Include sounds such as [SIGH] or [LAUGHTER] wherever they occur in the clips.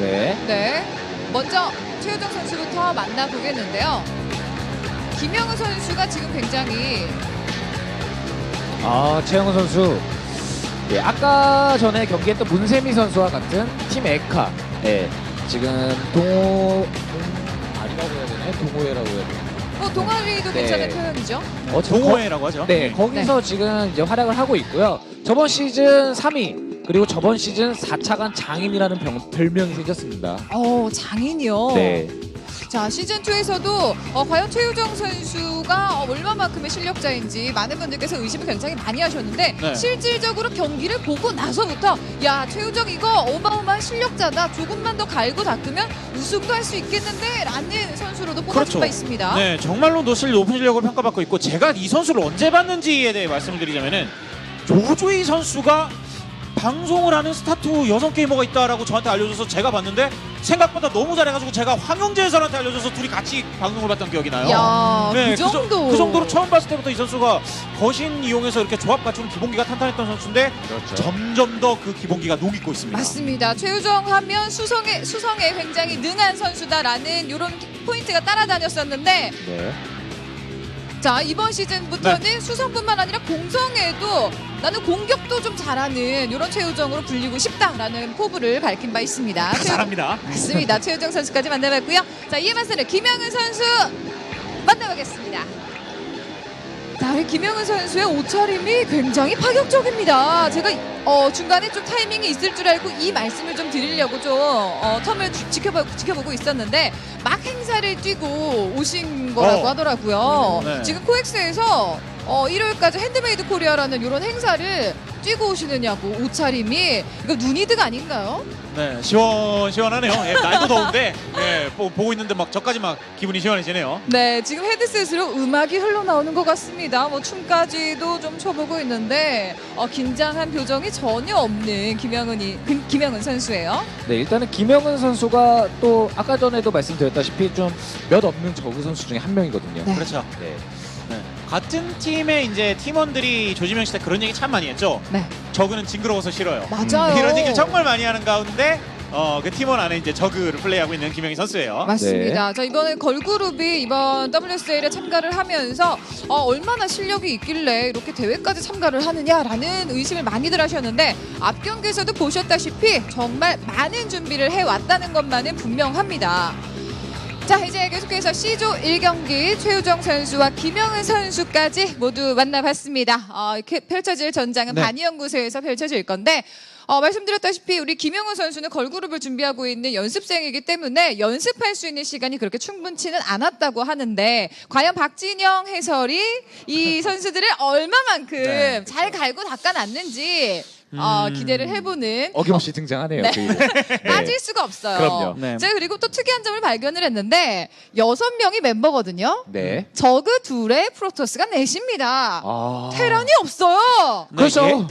네. 네. 먼저 최효정 선수부터 만나보겠는데요. 김영우 선수가 지금 굉장히 아, 최영우 선수. 예, 아까 전에 경기했던 문세미 선수와 같은 팀 에카. 예, 지금 동호 동 아니라고 해야 되나요? 동호회라고 해야 되나요? 뭐 동아리도 네. 괜찮은 표현이죠. 어, 지금 동호회라고 하죠. 거, 네, 거기서 지금 이제 활약을 하고 있고요. 저번 시즌 3위 그리고 저번 시즌 4차간 장인이라는 병, 별명이 생겼습니다. 어 장인이요. 네. 자 시즌 2에서도 어, 과연 최효정 선수가 어, 얼마만큼의 실력자인지 많은 분들께서 의심을 굉장히 많이 하셨는데 네. 실질적으로 경기를 보고 나서부터 야 최효정 이거 어마어마한 실력자다 조금만 더 갈고 닦으면 우승도 할 수 있겠는데 라는 선수로도 뽑아진 그렇죠. 바 있습니다. 네, 정말로 노실 높은 실력을 평가받고 있고 제가 이 선수를 언제 봤는지에 대해 말씀을 드리자면은 조조희 선수가 방송을 하는 스타투 여성 게이머가 있다라고 저한테 알려줘서 제가 봤는데 생각보다 너무 잘해가지고 제가 황영재 해설한테 알려줘서 둘이 같이 방송을 봤던 기억이 나요. 야, 그 네, 저- 정도. 그 정 도로 처음 봤을 때부터 이 선수가 거신 이용해서 이렇게 조합 갖춘 기본기가 탄탄했던 선수인데 그렇죠. 점점 더 그 기본기가 녹이고 있습니다. 맞습니다. 최유정 하면 수성에 수성에 굉장히 능한 선수다라는 이런 포인트가 따라다녔었는데 네. 자 이번 시즌부터는 네. 수성뿐만 아니라 공성에도 나는 공격도 좀 잘하는 이런 최유정으로 불리고 싶다라는 포부를 밝힌 바 있습니다. 최유- 잘합니다. 맞습니다. 최유정 선수까지 만나봤고요. 자 이에 맞서는 김영은 선수 만나보겠습니다. 자, 우리 김영은 선수의 옷차림이 굉장히 파격적입니다. 제가 어, 중간에 좀 타이밍이 있을 줄 알고 이 말씀을 좀 드리려고 좀 어, 텀을 주- 지켜보, 지켜보고 있었는데 막 행사를 뛰고 오신 거라고 어. 하더라고요. 네. 지금 코엑스에서 어, 일요일까지 핸드메이드 코리아라는 이런 행사를 뛰고 오시느냐고 옷차림이 이거 누니드가 아닌가요? 네, 시원 시원하네요. 예, 날도 더운데 예, 보, 보고 있는데 막 저까지 막 기분이 시원해지네요. 네, 지금 헤드셋으로 음악이 흘러나오는 것 같습니다. 뭐 춤까지도 좀 춰보고 있는데 어, 긴장한 표정이 전혀 없는 김영은이 김- 김영은 선수예요. 네, 일단은 김영은 선수가 또 아까 전에도 말씀드렸다시피 좀 몇 없는 저그 선수 중에 한 명이거든요. 네. 그렇죠. 네. 네. 같은 팀의 이제 팀원들이 조지명 씨때 그런 얘기 참 많이 했죠. 네, 저그는 징그러워서 싫어요. 맞아요. 이런 얘기를 정말 많이 하는 가운데 어, 그 팀원 안에 이제 저그를 플레이하고 있는 김영희 선수예요. 맞습니다. 자 이번에 걸그룹이 이번 WSL에 참가를 하면서 어, 얼마나 실력이 있길래 이렇게 대회까지 참가를 하느냐라는 의심을 많이들 하셨는데 앞 경기에서도 보셨다시피 정말 많은 준비를 해왔다는 것만은 분명합니다. 자 이제 계속해서 C조 1경기 최우정 선수와 김영은 선수까지 모두 만나봤습니다. 어, 이렇게 펼쳐질 전장은 네. 반이연구소에서 펼쳐질 건데 어, 말씀드렸다시피 우리 김영은 선수는 걸그룹을 준비하고 있는 연습생이기 때문에 연습할 수 있는 시간이 그렇게 충분치는 않았다고 하는데 과연 박진영 해설이 이 선수들을 얼마만큼 네, 잘 갈고 닦아놨는지 어, 음. 기대를 해보는 어김없이 등장하네요. 네. 그 이름. [LAUGHS] 네. 빠질 수가 없어요. 그럼요. 네. 제가 그리고 또 특이한 점을 발견을 했는데 여섯 명이 멤버거든요. 네. 저그 둘에 프로토스가 넷입니다. 아. 테란이 없어요. 네, 그렇죠. 예- 테란이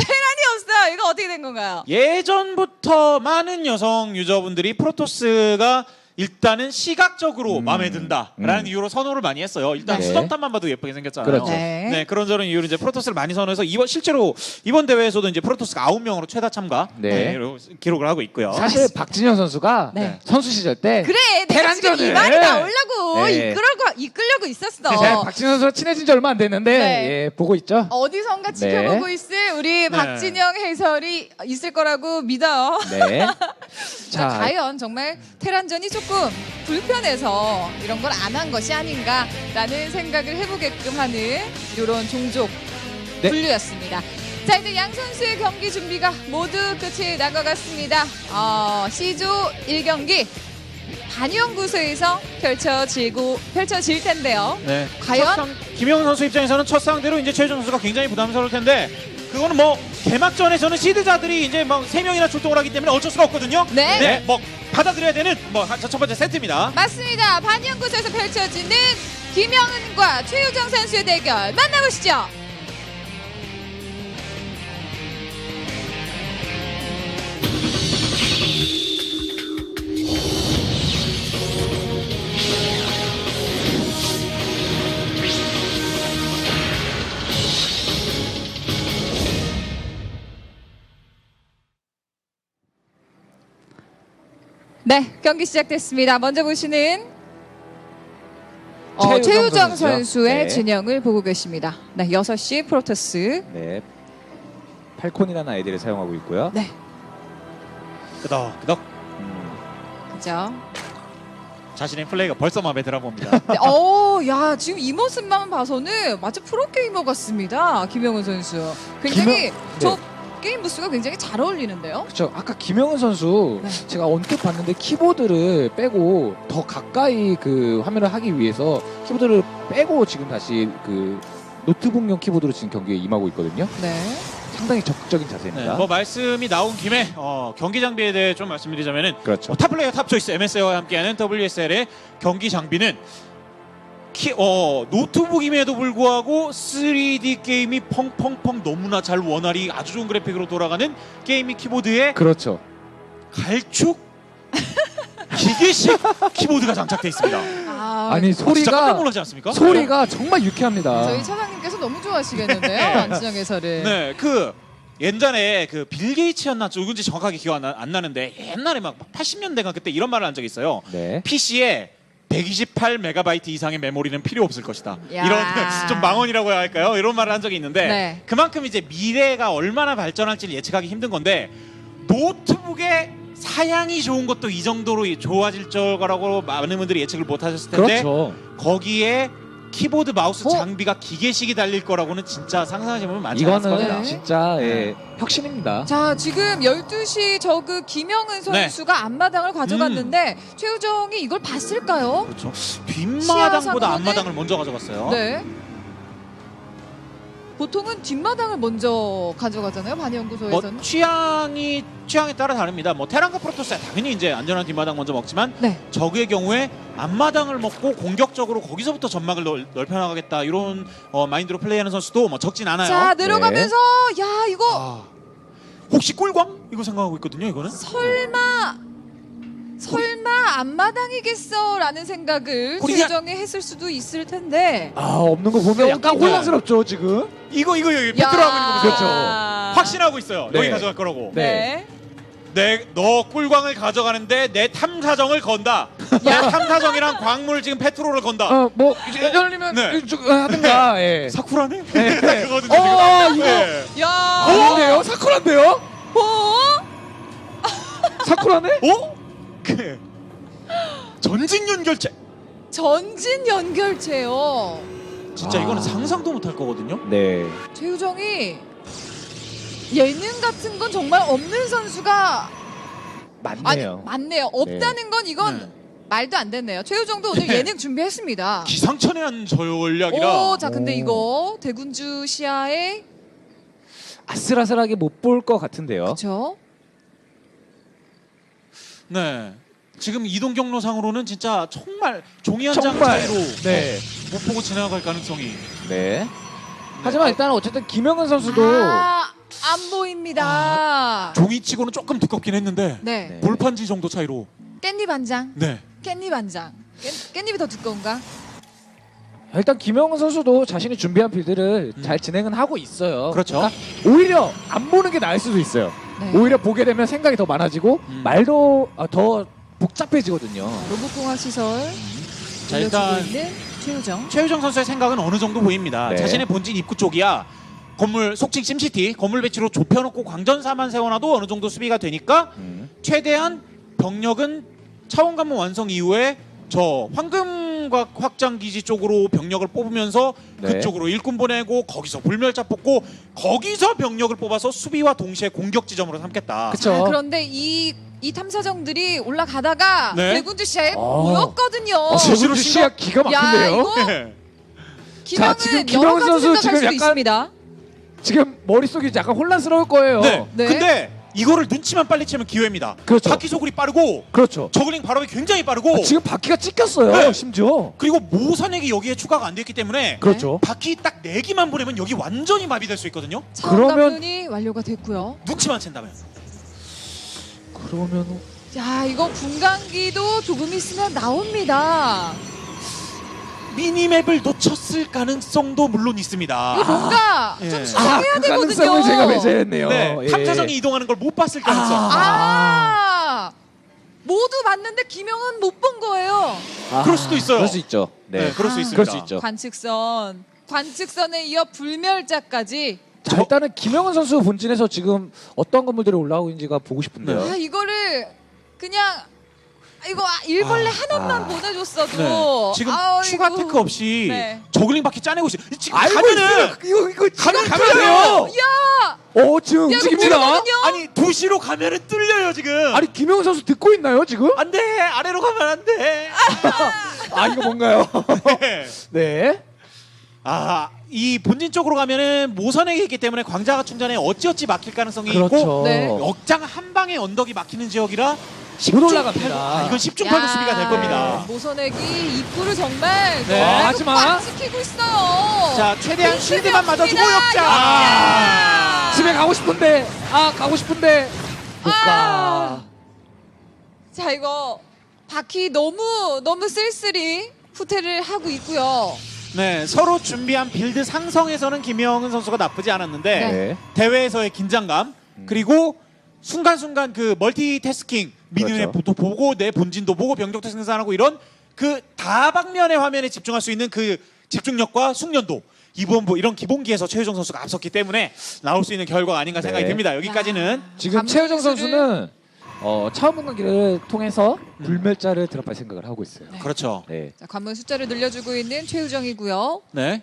없어요. 이거 어떻게 된 건가요? 예전부터 많은 여성 유저분들이 프로토스가 일단은 시각적으로 음. 마음에 든다라는 음. 이유로 선호를 많이 했어요. 일단 네. 수정탑만 봐도 예쁘게 생겼잖아요. 그렇죠. 네. 네, 그런 저런 이유로 이제 프로토스를 많이 선호해서 이번 실제로 이번 대회에서도 이제 프로토스가 9명으로 최다 참가 네. 네, 이로 기록을 하고 있고요. 사실 박진영 선수가 네. 선수 시절 때 그래, 내가 지금. 이 말이 나오려고 네. 이끌려고 이끌려고 있었어. 제가 박진영 선수랑 친해진 지 얼마 안 됐는데 네. 예, 보고 있죠. 어디선가 지켜보고 있을 우리 박진영 해설이 있을 거라고 믿어요. 네. [LAUGHS] 자, 자, 과연 정말 테란전이 조금 불편해서 이런 걸 안 한 것이 아닌가라는 생각을 해보게끔 하는 이런 종족 네. 분류였습니다. 자 이제 양 선수의 경기 준비가 모두 끝이 난것 같습니다. 어, C조 1경기 반연구소에서 펼쳐지고 펼쳐질 텐데요. 네. 과연? 상- 김영훈 선수 입장에서는 첫 상대로 이제 최준 선수가 굉장히 부담스러울 텐데 그거는 뭐 개막전에서는 시드자들이 이제 막 세 명이나 출동을 하기 때문에 어쩔 수가 없거든요. 네. 뭐 받아들여야 되는 뭐첫 번째 세트입니다. 맞습니다. 반연구소에서 펼쳐지는 김영은과 최유정 선수의 대결 만나보시죠. 네, 경기 시작됐습니다. 먼저 보시는 어, 최유정. 선수의 네. 진영을 보고 계십니다. 네, 6시 프로토스. 네. 팔콘이라는 아이디를 사용하고 있고요. 네, 끄덕 끄덕 음, 그죠. 자신의 플레이가 벌써 마음에 들어 봅니다. [LAUGHS] 네, 어, 야, 지금 이 모습만 봐서는 마치 프로게이머 같습니다. 김영은 선수. 굉장히 김영- 저 네. 게임 부스가 굉장히 잘 어울리는데요. 그렇죠. 아까 김영은 선수 네. 제가 언뜻 봤는데 키보드를 빼고 더 가까이 그 화면을 하기 위해서 키보드를 빼고 지금 다시 그 노트북용 키보드로 지금 경기에 임하고 있거든요. 네. 상당히 적극적인 네, 자세입니다. 뭐 말씀이 나온 김에 어, 경기 장비에 대해 좀 말씀드리자면은 그렇죠. 어, 탑플레이어 탑 초이스 MSA와 함께하는 WSL의 경기 장비는 키, 어, 노트북임에도 불구하고 3D 게임이 펑펑펑 너무나 잘 원활히 아주 좋은 그래픽으로 돌아가는 게이밍 키보드에 그렇죠. 갈축 기계식 키보드가 장착돼 있습니다. 아, 아니 아, 진짜 깜짝 소리가 놀라지 않습니까? 소리가 정말 유쾌합니다. 저희 차장님께서 너무 좋아하시겠는데요. 안진영 해설을. 네, 그 옛날에 그 빌 게이츠였나 누군지 정확하게 기억 안, 나, 안 나는데 옛날에 막 80년대가 그때 이런 말을 한 적이 있어요. 네. PC에 128 메가바이트 이상의 메모리는 필요 없을 것이다. 야. 이런 [LAUGHS] 좀 망언이라고 해야 할까요? 이런 말을 한 적이 있는데 네. 그만큼 이제 미래가 얼마나 발전할지를 예측하기 힘든 건데 노트북의 사양이 좋은 것도 이 정도로 좋아질 거라고 많은 분들이 예측을 못 하셨을 텐데 그렇죠. 거기에 키보드 마우스 어? 장비가 기계식이 달릴 거라고는 진짜 상상하시면 많지 않을 이거는 겁니다. 네. 진짜 예, 혁신입니다. 자 지금 12시 저그 김영은 네. 선수가 앞마당을 가져갔는데 최우정이 이걸 봤을까요? 그렇죠. 뒷마당보다 시야상으로는- 앞마당을 먼저 가져갔어요. 네. 보통은 뒷마당을 먼저 가져가잖아요 뭐 반연구소에서는. 취향이 취향에 따라 다릅니다. 뭐 테란과 프로토스야 당연히 이제 안전한 뒷마당 먼저 먹지만 네. 적의 경우에 앞마당을 먹고 공격적으로 거기서부터 전막을 넓, 넓혀 나가겠다 이런 어, 마인드로 플레이하는 선수도 뭐 적진 않아요. 자 내려가면서 야 이거 아, 혹시 꿀광 이거 생각하고 있거든요. 이거는 설마 설마 앞마당이겠어라는 생각을 최우정이 했을 수도 있을 텐데. 아 없는 거 보면 약간 혼란스럽죠 지금. 이거 이거 여기 야. 배틀하고 있는 거 보세요. 그렇죠. 확신하고 있어요. 네. 여기 가져갈 거라고. 네. 내 너 꿀광을 가져가는데 내 탐사정을 건다. 내 탐사정이랑 광물 지금 페트롤을 건다. 어뭐 열리면 네. 하든가. 예. 사쿠라네? 네. [LAUGHS] 그거거든요. 어 지금. 이거 네. 야. 아닌데요? 사쿠라인데요? 어? 사쿠라네? 어? 그 전진 연결체. 전진 연결체요. 진짜 아. 이거는 상상도 못할 거거든요. 네. 최우정이 예능 같은 건 정말 없는 선수가 아니 맞네요. 맞네요. 없다는 건 이건 네. 말도 안 됐네요. 최우정도 오늘 네. 예능 준비했습니다. 기상천외한 전략이라. 오, 자 근데 오. 이거 대군주 시야에 아슬아슬하게 못 볼 것 같은데요. 그렇죠. 네. 지금 이동 경로상으로는 진짜 정말 종이 한 장 정말. 차이로 네. 못 보고 지나갈 가능성이. 네. 하지만 일단 어쨌든 김영은 선수도 아, 안 보입니다. 종이치고는 조금 두껍긴 했는데 네. 네. 볼판지 정도 차이로. 깻잎 한 장. 네. 깻잎 한 장. 깻, 깻잎이 더 두꺼운가? 일단 김영은 선수도 자신이 준비한 빌드를 음. 잘 진행은 하고 있어요. 그렇죠. 그러니까 오히려 안 보는 게 나을 수도 있어요. 네. 오히려 보게 되면 생각이 더 많아지고 음. 말도 아, 더 복잡해지거든요. 로봇공학 시설 자, 올려주고 일단 있는 최우정. 최유정 선수의 생각은 어느 정도 보입니다. 네. 자신의 본진 입구 쪽이야. 건물 속칭 심시티 건물 배치로 좁혀놓고 광전사만 세워놔도 어느 정도 수비가 되니까 음. 최대한 병력은 차원 관문 완성 이후에 저 황금 곽 확장 기지 쪽으로 병력을 뽑으면서 네. 그쪽으로 일꾼 보내고 거기서 불멸자 뽑고 거기서 병력을 뽑아서 수비와 동시에 공격 지점으로 삼겠다. 그쵸. 자, 그런데 이, 이 탐사정들이 올라가다가 네. 대군주 시야에 아. 보였거든요. 어, 제구도 시야 기가 야, 막힌데요. 이거 네. 여러 가지 선수 생각할 지금 수도 약간 있습니다. 지금 머릿속이 약간 혼란스러울 거예요. 네. 네. 근데 이거를 눈치만 빨리 채면 기회입니다. 그렇죠. 바퀴 소굴이 빠르고 그렇죠. 저글링 발업이 굉장히 빠르고 아, 지금 바퀴가 찍혔어요. 네. 심지어. 그리고 모선액이 여기에 추가가 안 됐기 때문에 그렇죠. 바퀴 딱 네기만 보내면 여기 완전히 마비될 수 있거든요. 그러면- 감론이 완료가 됐고요. 눈치만 챈다면. 그러면 야, 이거 분광기도 조금 있으면 나옵니다. 미니맵을 놓쳤을 가능성도 물론 있습니다. 뭔가 예. 좀 아, 수정해야 그 되거든요. 가능성을 제가 배제했네요. 네, 예. 탐사정이 이동하는 걸 못 봤을 가능성. 아. 아, 모두 봤는데 김영은 못 본 거예요. 그럴 수도 있어요. 그럴 수 있죠. 네, 네. 그럴 수 아, 있습니다. 그럴 수 있죠. 관측선. 관측선에 이어 불멸자까지. 자, 일단은 김영은 선수 본진에서 지금 어떤 건물들이 올라오고 있는지가 보고 싶은데요. 아, 이거를 그냥 이거 아, 일벌레 하나만 아. 보내줬어도 네. 지금 아이고. 추가 테크 없이 네. 저글링 바퀴 짜내고 있어요. 지금 알고 가면은. 이거 이거 가면 가면 돼요. 야, 어 지금 야, 이거 움직입니다. 아니 2시로 가면은 뚫려요 지금. 아니 김영은 선수 듣고 있나요 지금? 안돼 아래로 가면 안돼. [LAUGHS] 아 이거 뭔가요? [LAUGHS] 네. 네. 아이 본진 쪽으로 가면은 모선에 있기 때문에 광자가 충전에 어찌어찌 막힐 가능성이 있고 그렇죠. 네. 역장 한 방에 언덕이 막히는 지역이라 못 올라갑니다. 아, 이건 10중 야, 8구 수비가 될 겁니다. 모선액이 입구를 정말 네. 하지만- 꽉 지키고 있어요. 자 최대한 쉴드만 맞아주고. 아. 집에 가고 싶은데 아 가고 싶은데 못 가. 아. 자 이거 바퀴 너무 너무 쓸쓸히 후퇴를 하고 있고요. 네 서로 준비한 빌드 상성에서는 김영은 선수가 나쁘지 않았는데 네. 대회에서의 긴장감 음. 그리고 순간순간 그 멀티태스킹 미니맵도 그렇죠. 보고 내 본진도 보고 병력도 생산하고 이런 그 다방면의 화면에 집중할 수 있는 그 집중력과 숙련도 이번 뭐 이런 기본기에서 최유정 선수가 앞섰기 때문에 나올 수 있는 결과가 아닌가 생각이 네. 듭니다. 여기까지는 지금 최효정 선수는 어, 차원 분간기를 통해서 불멸자를 드랍할 생각을 하고 있어요. 그렇죠. 네. 자 관문 숫자를 늘려주고 있는 최우정이고요. 네.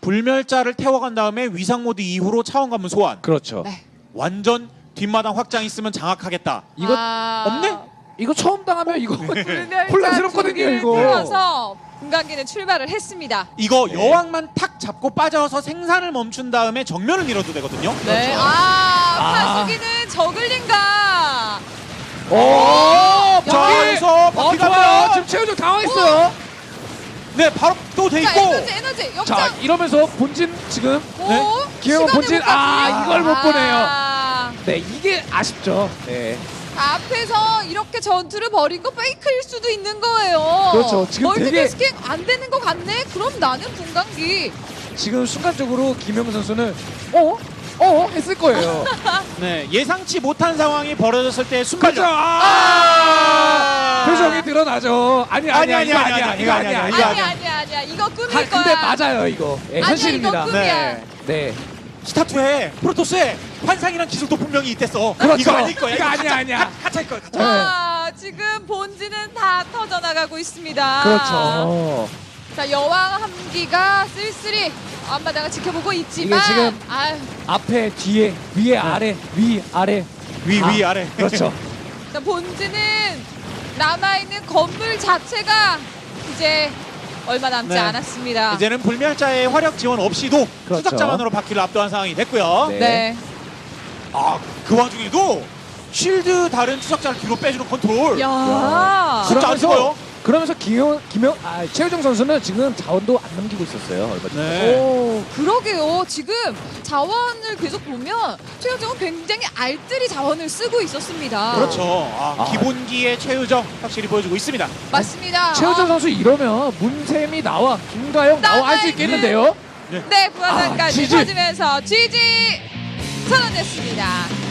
불멸자를 태워간 다음에 위상 모드 이후로 차원 관문 소환. 그렇죠. 네. 완전 뒷마당 확장 있으면 장악하겠다. 이거 아, 없네? 이거 처음 당하면 이거 [LAUGHS] 불멸자 혼란스럽거든요, 이거. 뚫어서 분간기는 출발을 했습니다. 이거 네. 여왕만 탁 잡고 빠져서 생산을 멈춘 다음에 정면을 밀어도 되거든요. 네. 그렇죠. 아, 아. 파수기는 저글링가. 오! 자, 바퀴! 여기서 어, 바퀴 좋아요. 가면 지금 최효정 당황했어요. 네, 바로 또 돼 자 있고. 에너지 에너지 역장. 자, 이러면서 본진 지금 오, 네. 기회가 시간을 본진 못 아. 이걸 못 보네요. 아, 네, 이게 아쉽죠. 네. 앞에서 이렇게 전투를 벌인 거 페이크일 수도 있는 거예요. 그렇죠. 지금 되게- 멀티태스킹 안 되는 거 같네. 그럼 나는 분간기. 지금 순간적으로 김영은 선수는 어? 어? 했을 거예요. 네, 예상치 못한 상황이 벌어졌을 때 순간적. 그렇죠. 아! 표정이 드러나죠. 아니 아니 아니 아니, 아니, 아니 아니, 아니, 아니야. 아니, 이거 아니 아니야. 아니 아니야. 이거 꿈일 아, 거야. 근데 맞아요 이거. 예, 아니야, 현실입니다. 이거 꿈이야. 네. 네. 스타투에 프로토스에 환상이란 기술도 분명히 있댔어. 그렇죠. 이거 아닐 거야. 이거 아니야, 가짜, 아니야. 가- 가짜일 거야. 가짜. 네. 아, 지금 본진은 다 터져 나가고 있습니다. 그렇죠. 자 여왕 함기가 쓸쓸히 앞마당을 지켜보고 있지만 이게 지금- 아유, 앞에 뒤에 위에 아래 위 아래 위, 아, 위, 아래. 그렇죠. [LAUGHS] 자, 본진은 남아 있는 건물 자체가 이제 얼마 남지 네. 않았습니다. 이제는 불멸자의 화력 지원 없이도 그렇죠. 수작자만으로 바퀴를 압도한 상황이 됐고요. 네. 네. 아, 그 와중에도 쉴드 다른 추적자를 뒤로 빼주는 컨트롤. 야. 진짜 안 그러면서- 죽어요. 그러면서 김영 김영 아 최효정 선수는 지금 자원도 안 넘기고 있었어요. 얼마 전에. 네. 오, 그러게요. 지금 자원을 계속 보면 최영정은 굉장히 알뜰히 자원을 쓰고 있었습니다. 그렇죠. 아, 아. 기본기의 최유정 확실히 보여주고 있습니다. 맞습니다. 최효정 어, 선수 이러면 문샘이 나와 김가영 나와 할 수 있겠는데요. 네, 부하장까지 아, 지지. 터지면서 GG 선언됐습니다.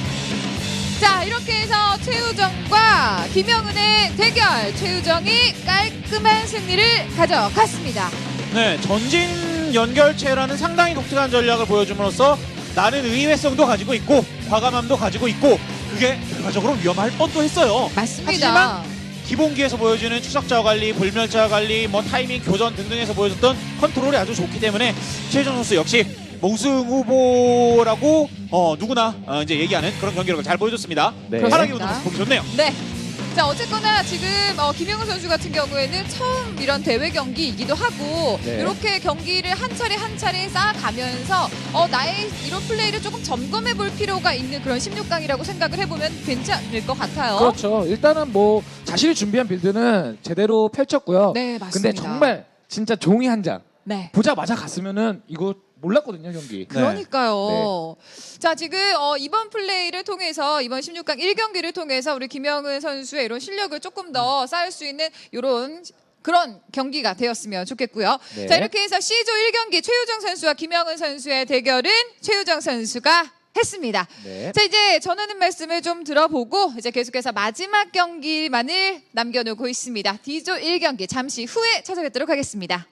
자, 이렇게 해서 최우정과 김영은의 대결. 최우정이 깔끔한 승리를 가져갔습니다. 네, 전진 연결체라는 상당히 독특한 전략을 보여줌으로써 나는 의외성도 가지고 있고 과감함도 가지고 있고 그게 결과적으로 위험할 뻔도 했어요. 맞습니다. 하지만 기본기에서 보여주는 추적자 관리, 불멸자 관리, 뭐 타이밍 교전 등등에서 보여줬던 컨트롤이 아주 좋기 때문에 최정 선수 역시 우승 후보라고 어, 누구나 어, 이제 얘기하는 그런 경기력을 잘 보여줬습니다. 네. 우는 모습 보기 좋네요. 네. 자, 어쨌거나 지금 어, 김영훈 선수 같은 경우에는 처음 이런 대회 경기이기도 하고 네. 이렇게 경기를 한 차례 한 차례 쌓아가면서 어, 나의 이런 플레이를 조금 점검해 볼 필요가 있는 그런 16강이라고 생각을 해보면 괜찮을 것 같아요. 그렇죠. 일단은 뭐 자신이 준비한 빌드는 제대로 펼쳤고요. 네, 맞습니다. 근데 정말 진짜 종이 한 장 네. 보자마자 갔으면은 이거 몰랐거든요 경기. 그러니까요. 자, 지금 어, 이번 플레이를 통해서 이번 16강 1경기를 통해서 우리 김영은 선수의 이런 실력을 조금 더 쌓을 수 있는 이런 그런 경기가 되었으면 좋겠고요. 네. 자, 이렇게 해서 C조 1경기 최유정 선수와 김영은 선수의 대결은 최유정 선수가 했습니다. 네. 자 이제 전하는 말씀을 좀 들어보고 이제 계속해서 마지막 경기만을 남겨놓고 있습니다. D조 1경기 잠시 후에 찾아뵙도록 하겠습니다.